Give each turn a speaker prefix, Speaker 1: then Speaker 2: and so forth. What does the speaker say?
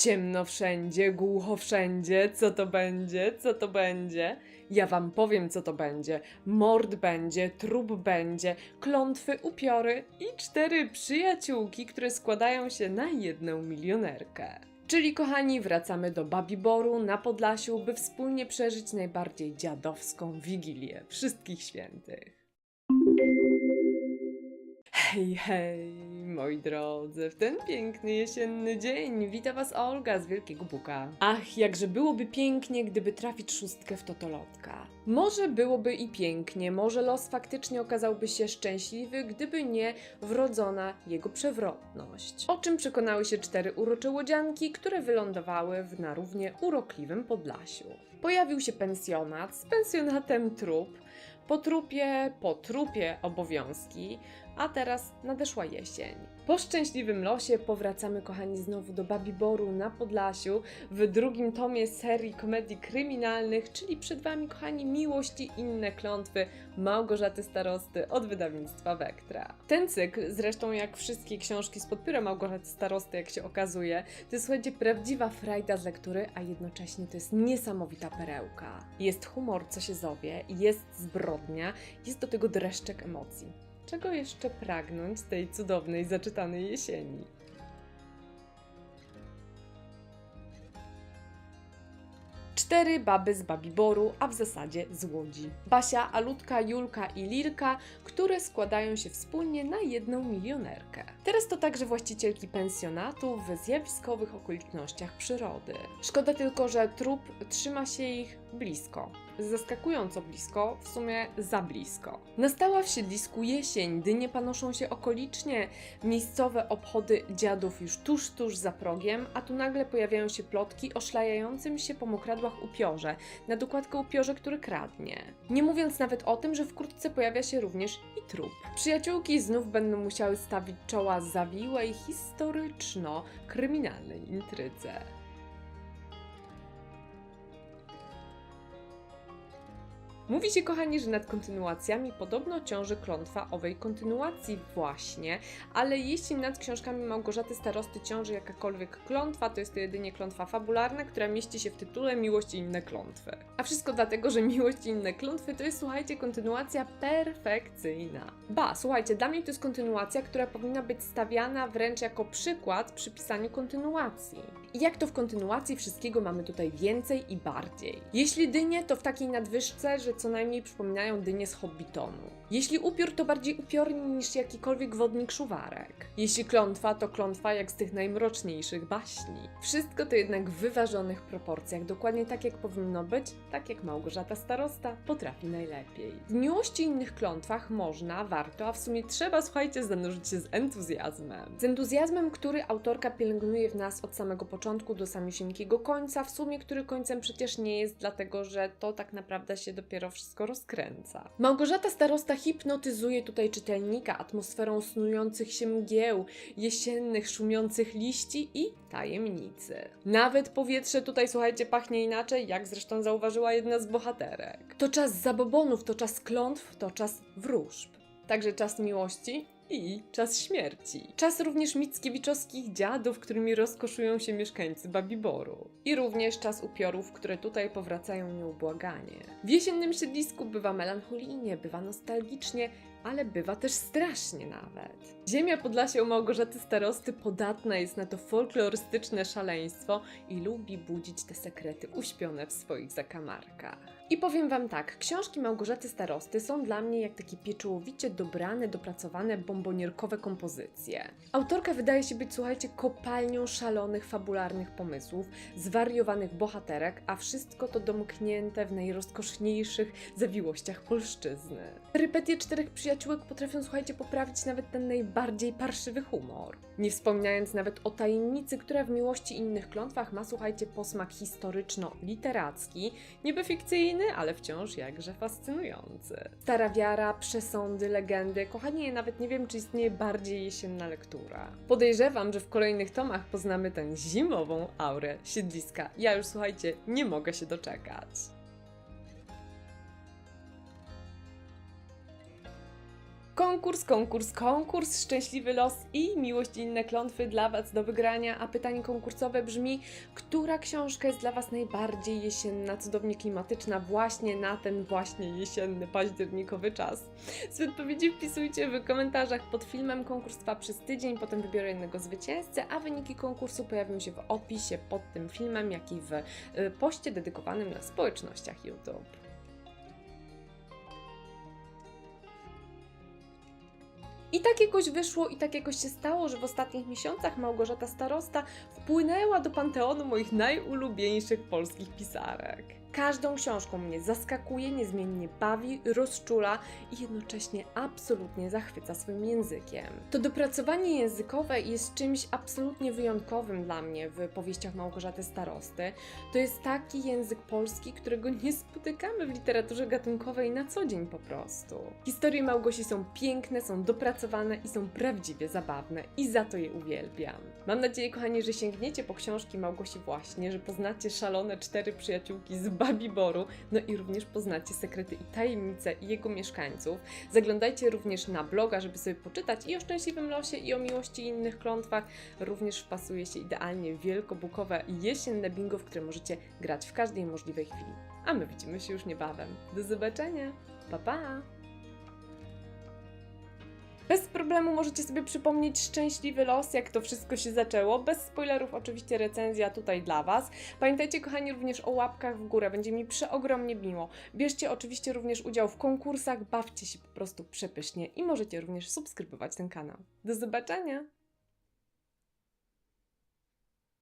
Speaker 1: Ciemno wszędzie, głucho wszędzie, co to będzie, co to będzie? Ja wam powiem, co to będzie. Mord będzie, trup będzie, klątwy, upiory i cztery przyjaciółki, które składają się na jedną milionerkę. Czyli kochani, wracamy do Babiboru na Podlasiu, by wspólnie przeżyć najbardziej dziadowską Wigilię Wszystkich Świętych. Hej, hej, moi drodzy, w ten piękny jesienny dzień wita Was Olga z Wielkiego Buka. Ach, jakże byłoby pięknie, gdyby trafić szóstkę w totolotka. Może byłoby i pięknie, może los faktycznie okazałby się szczęśliwy, gdyby nie wrodzona jego przewrotność. O czym przekonały się cztery urocze łodzianki, które wylądowały w na równie urokliwym Podlasiu. Pojawił się pensjonat, z pensjonatem trup, po trupie, po trupie obowiązki, a teraz nadeszła jesień. Po szczęśliwym losie powracamy, kochani, znowu do Babiboru na Podlasiu w drugim tomie serii komedii kryminalnych, czyli przed Wami, kochani, Miłość i inne klątwy Małgorzaty Starosty od wydawnictwa Vectra. Ten cykl, zresztą jak wszystkie książki z podpióra Małgorzaty Starosty, jak się okazuje, to jest, słuchajcie, prawdziwa frajda z lektury, a jednocześnie to jest niesamowita perełka. Jest humor, co się zowie, jest zbrodnia, jest do tego dreszczek emocji. Czego jeszcze pragnąć tej cudownej, zaczytanej jesieni? Cztery baby z Babiboru, a w zasadzie z Łodzi. Basia, Alutka, Julka i Lirka, które składają się wspólnie na jedną milionerkę. Teraz to także właścicielki pensjonatu w zjawiskowych okolicznościach przyrody. Szkoda tylko, że trup trzyma się ich blisko. Zaskakująco blisko, w sumie za blisko. Nastała w siedlisku jesień, dynie panoszą się okolicznie, miejscowe obchody dziadów już tuż, tuż za progiem, a tu nagle pojawiają się plotki o szlajającym się po mokradłach upiorze, na dokładkę upiorze, który kradnie. Nie mówiąc nawet o tym, że wkrótce pojawia się również i trup. Przyjaciółki znów będą musiały stawić czoła zawiłej, historyczno-kryminalnej intrydze. Mówi się, kochani, że nad kontynuacjami podobno ciąży klątwa owej kontynuacji właśnie, ale jeśli nad książkami Małgorzaty Starosty ciąży jakakolwiek klątwa, to jest to jedynie klątwa fabularna, która mieści się w tytule Miłość i inne klątwy. A wszystko dlatego, że Miłość i inne klątwy to jest, słuchajcie, kontynuacja perfekcyjna. Ba, słuchajcie, dla mnie to jest kontynuacja, która powinna być stawiana wręcz jako przykład przy pisaniu kontynuacji. I jak to w kontynuacji wszystkiego mamy tutaj więcej i bardziej. Jeśli dynie, to w takiej nadwyżce, że co najmniej przypominają dynie z Hobbitonu. Jeśli upiór, to bardziej upiorni niż jakikolwiek wodnik szuwarek. Jeśli klątwa, to klątwa jak z tych najmroczniejszych baśni. Wszystko to jednak w wyważonych proporcjach, dokładnie tak jak powinno być, tak jak Małgorzata Starosta potrafi najlepiej. W miłości innych klątwach można, warto, a w sumie trzeba, słuchajcie, zanurzyć się z entuzjazmem. Z entuzjazmem, który autorka pielęgnuje w nas od samego początku do samisieńkiego końca, w sumie który końcem przecież nie jest, dlatego że to tak naprawdę się dopiero wszystko rozkręca. Małgorzata Starosta hipnotyzuje tutaj czytelnika atmosferą snujących się mgieł, jesiennych, szumiących liści i tajemnicy. Nawet powietrze tutaj, słuchajcie, pachnie inaczej, jak zresztą zauważyła jedna z bohaterek. To czas zabobonów, to czas klątw, to czas wróżb. Także czas miłości i czas śmierci. Czas również mickiewiczowskich dziadów, którymi rozkoszują się mieszkańcy Babiboru. I również czas upiorów, które tutaj powracają nieubłaganie. W jesiennym siedlisku bywa melancholijnie, bywa nostalgicznie, ale bywa też strasznie nawet. Ziemia Podlasia u Małgorzaty Starosty podatna jest na to folklorystyczne szaleństwo i lubi budzić te sekrety uśpione w swoich zakamarkach. I powiem Wam tak, książki Małgorzaty Starosty są dla mnie jak takie pieczołowicie dobrane, dopracowane, bombonierkowe kompozycje. Autorka wydaje się być, słuchajcie, kopalnią szalonych, fabularnych pomysłów, zwariowanych bohaterek, a wszystko to domknięte w najrozkoszniejszych zawiłościach polszczyzny. Perypetie czterech przyjaciółek potrafią, słuchajcie, poprawić nawet ten najbardziej parszywy humor. Nie wspominając nawet o tajemnicy, która w miłości innych klątwach ma, słuchajcie, posmak historyczno-literacki, niby fikcyjny, ale wciąż jakże fascynujący. Stara wiara, przesądy, legendy, kochanie, nawet nie wiem, czy istnieje bardziej jesienna lektura. Podejrzewam, że w kolejnych tomach poznamy tę zimową aurę siedliska. Ja już, słuchajcie, nie mogę się doczekać. Konkurs, konkurs, konkurs, szczęśliwy los i miłość i inne klątwy dla Was do wygrania. A pytanie konkursowe brzmi, która książka jest dla Was najbardziej jesienna, cudownie klimatyczna właśnie na ten właśnie jesienny, październikowy czas? Z odpowiedzi wpisujcie w komentarzach pod filmem. Konkurs trwa przez tydzień, potem wybiorę jednego zwycięzcę, a wyniki konkursu pojawią się w opisie pod tym filmem, jak i w y, poście dedykowanym na społecznościach YouTube. I tak jakoś wyszło i tak jakoś się stało, że w ostatnich miesiącach Małgorzata Starosta wpłynęła do panteonu moich najulubieńszych polskich pisarek. Każdą książką mnie zaskakuje, niezmiennie bawi, rozczula i jednocześnie absolutnie zachwyca swoim językiem. To dopracowanie językowe jest czymś absolutnie wyjątkowym dla mnie w powieściach Małgorzaty Starosty. To jest taki język polski, którego nie spotykamy w literaturze gatunkowej na co dzień po prostu. Historie Małgosi są piękne, są dopracowane i są prawdziwie zabawne i za to je uwielbiam. Mam nadzieję, kochani, że sięgniecie po książki Małgosi właśnie, że poznacie szalone cztery przyjaciółki z Babiboru, no i również poznacie sekrety i tajemnice jego mieszkańców. Zaglądajcie również na bloga, żeby sobie poczytać i o szczęśliwym losie, i o miłości i innych klątwach. Również wpasuje się idealnie wielkobukowe jesienne bingo, w które możecie grać w każdej możliwej chwili. A my widzimy się już niebawem. Do zobaczenia. Pa pa! Bez problemu możecie sobie przypomnieć szczęśliwy los, jak to wszystko się zaczęło. Bez spoilerów, oczywiście recenzja tutaj dla Was. Pamiętajcie, kochani, również o łapkach w górę, będzie mi przeogromnie miło. Bierzcie oczywiście również udział w konkursach, bawcie się po prostu przepysznie i możecie również subskrybować ten kanał. Do zobaczenia!